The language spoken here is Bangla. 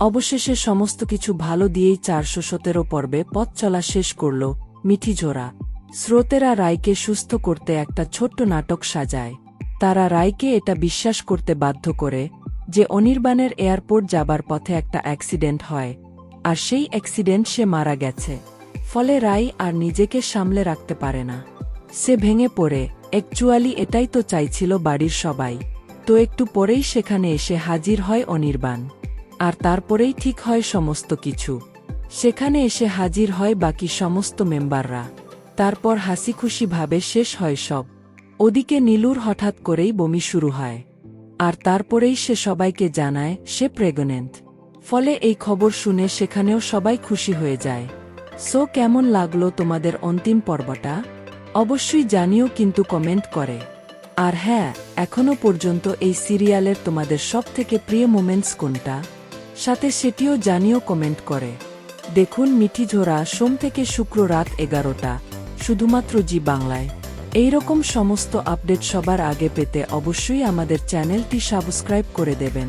অবশেষে সমস্ত কিছু ভালো দিয়েই চারশো সতেরো পর্বে পথ চলা শেষ করল মিঠিঝোরা স্রোতেরা রায়কে সুস্থ করতে একটা ছোট্ট নাটক সাজায়। তারা রায়কে এটা বিশ্বাস করতে বাধ্য করে যে অনির্বাণের এয়ারপোর্ট যাবার পথে একটা অ্যাক্সিডেন্ট হয়, আর সেই অ্যাক্সিডেন্ট সে মারা গেছে। ফলে রায় আর নিজেকে সামলে রাখতে পারে না। সে ভেঙে পড়ে, অ্যাকচুয়ালি এটাই তো চাইছিল বাড়ির সবাই। তো একটু পরেই সেখানে এসে হাজির হয় অনির্বাণ। আর তারপরেই ঠিক হয় সমস্ত কিছু। সেখানে এসে হাজির হয় বাকি সমস্ত মেম্বাররা। তারপর হাসি খুশি ভাবে শেষ হয় সব। ওদিকে নীলুর হঠাৎ করেই বমি শুরু হয়। আর তারপরেই সে সবাইকে জানায়, সে প্রেগনেন্ট। ফলে এই খবর শুনে সেখানেও সবাই খুশি হয়ে যায়। সো কেমন লাগল তোমাদের অন্তিম পর্বটা? অবশ্যই জানিও কিন্তু কমেন্ট করে। আর হ্যাঁ এখনও পর্যন্ত এই সিরিয়ালের তোমাদের সবথেকে প্রিয় মোমেন্টস কোনটা? সাথে সেটিও জানিও কমেন্ট করে। দেখুন মিঠি ঝোরা সোম থেকে শুক্র রাত এগারোটা, শুধুমাত্র জি বাংলায়। এই রকম সমস্ত আপডেট সবার আগে পেতে অবশ্যই আমাদের চ্যানেলটি সাবস্ক্রাইব করে দেবেন।